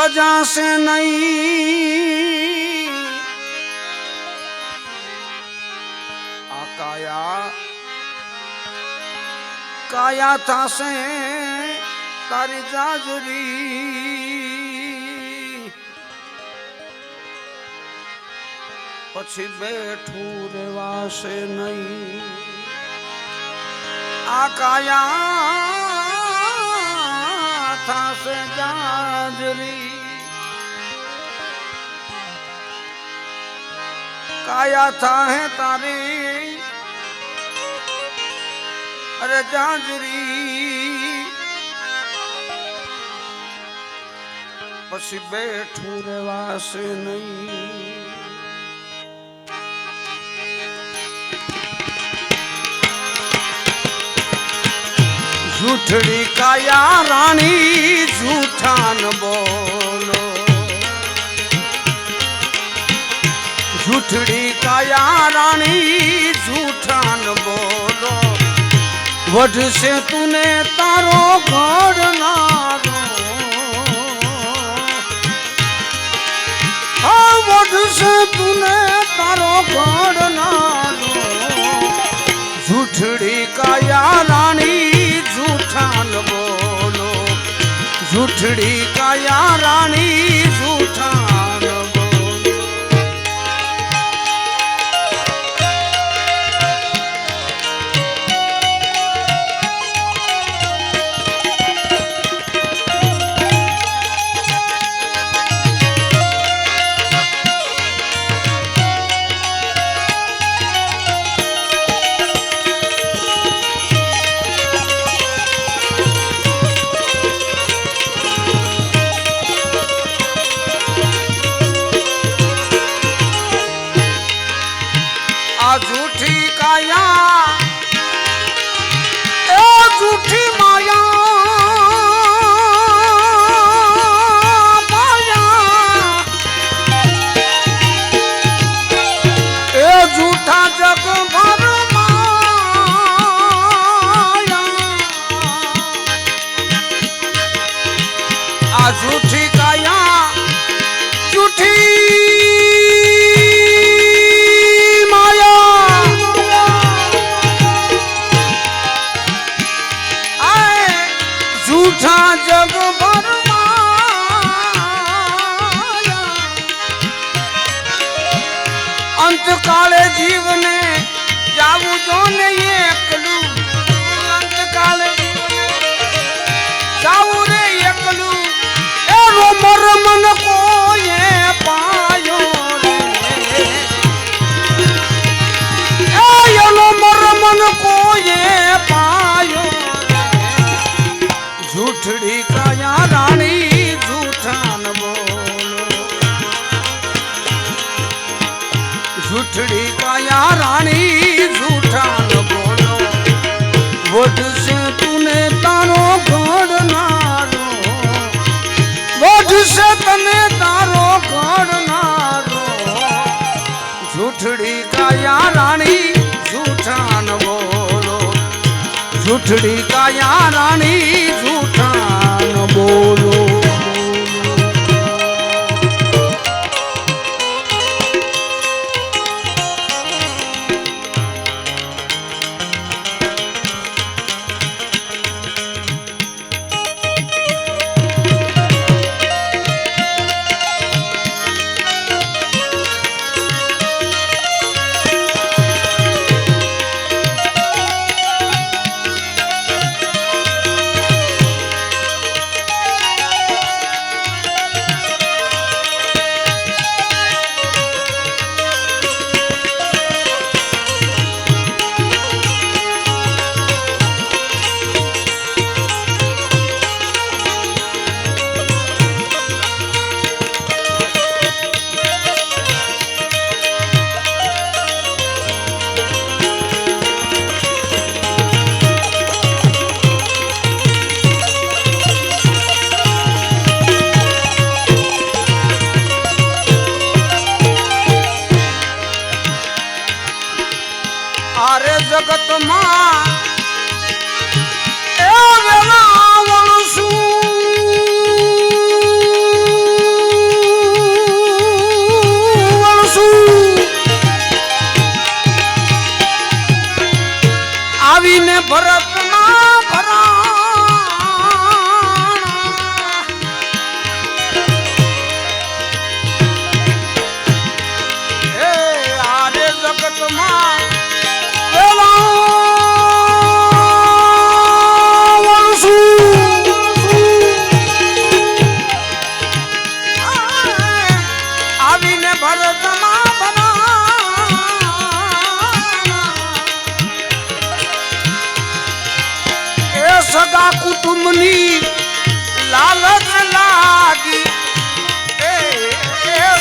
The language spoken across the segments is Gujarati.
ભજાશે નહીં આ કાયા કાયા થશે તારી જાજરી પછી બેઠું રેવાશે નહીં આ કાયા થશે જાજરી કાયા થાહે તારી અરે જાજરી પછી બેઠું રેવાશે નહીં જૂઠડી કાયા રાણી, જૂઠાન બોલો. જૂઠડી કાયા રાણી, જૂઠાન બોલો. વઢશે તુને તારો ઘડનારો વઢશે તુને તારો ઘડનારો જૂઠડી કાયા જૂઠડી કાયા રાણી જૂઠાન કાયા રાણી જૂઠાન બોલો. જૂઠડી કાયા રાણી જૂઠાન બોલો. দিনে ভরত હુકમની લાલચ લાગી. એ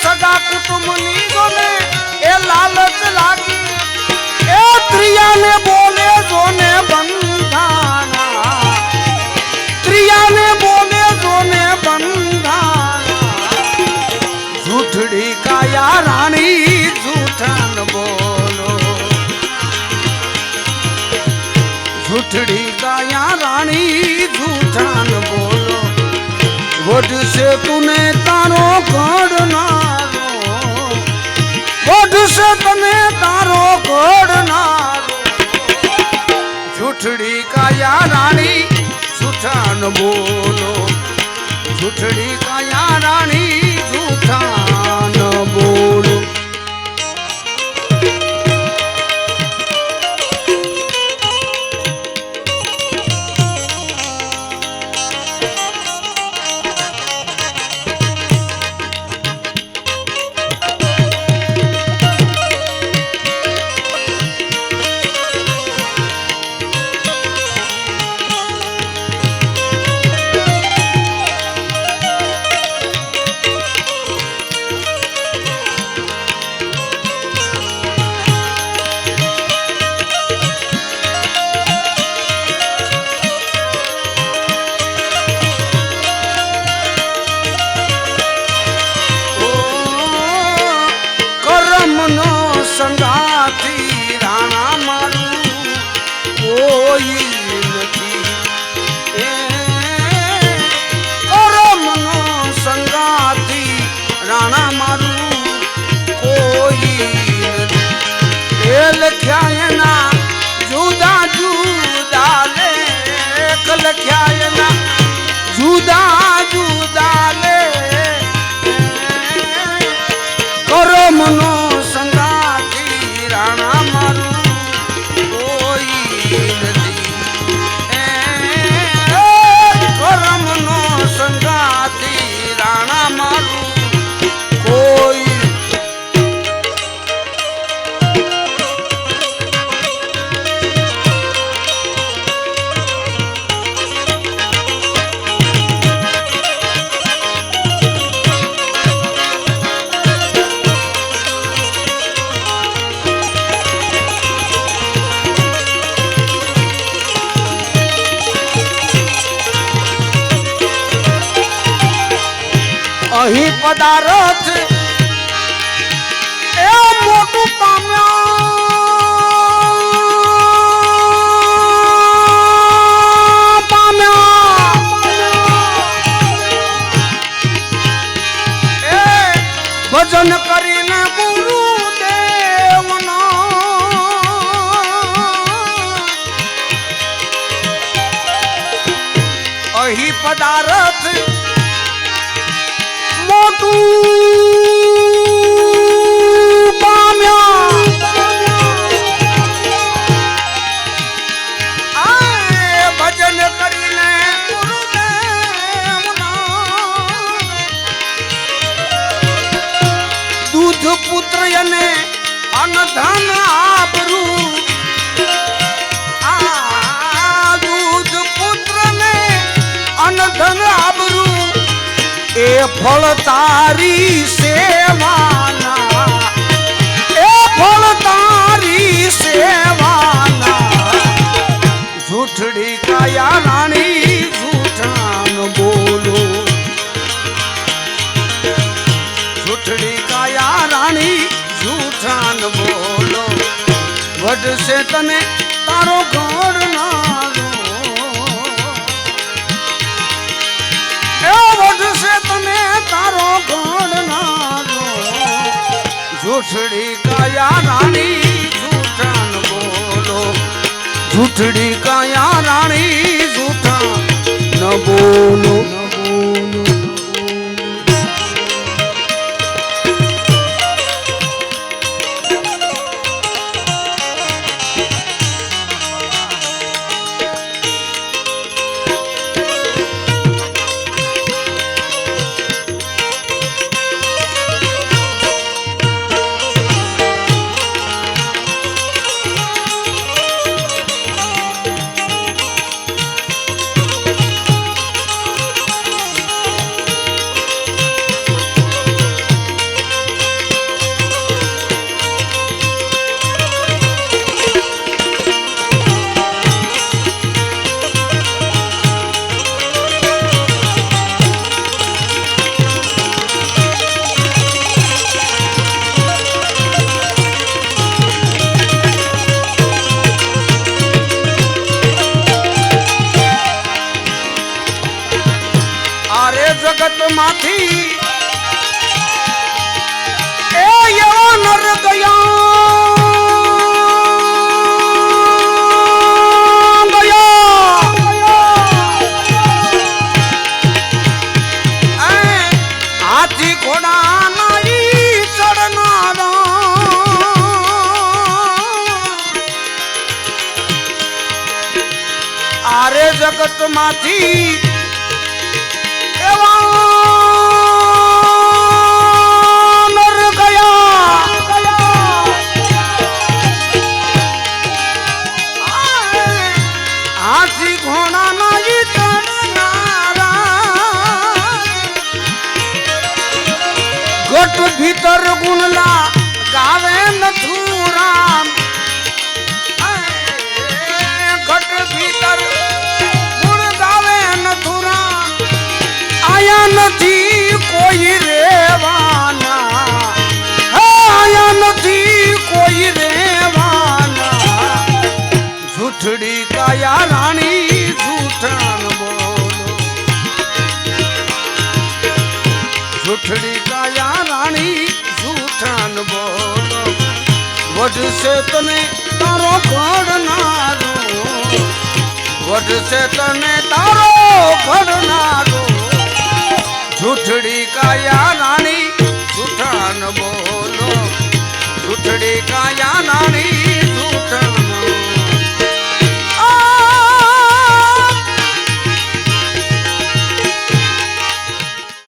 સગા કુટુંબની જોને એ લાલચ લાગી. એ ત્રિયાને બોલે, જોને બંધાન જૂઠડી કાયા રાણી જૂઠાન બોલો વઢશે તુને તારો ઘડનારો વઢશે તને તારો ઘડનારો જૂઠડી કાયા રાણી જૂઠાન બોલો જૂઠડી કાયા રાણી જૂઠાન लख्या અહીં પદાર્થ એ મોટું પુત્ર અને અનધન આબરૂ આ દૂધ પુત્ર ને અનધન આબરૂ એ ફળ તારી સેવાના. એ ફળ તારી સેવાના. જૂઠડી કાયા રાણી વડશે તને તારો ઘડનારો એ વધશે તને તારો ઘડનારો જૂઠડી કાયા રાણી જૂઠાન બોલો. જૂઠડી કાયા રાણી જૂઠા ન બોલો. વઢશે તને તારો ઘડનારું વઢશે તને તારો ઘડનારું જૂઠડી કાયા રાણી જૂઠાન બોલો. જૂઠડી કાયા રાણી જૂઠ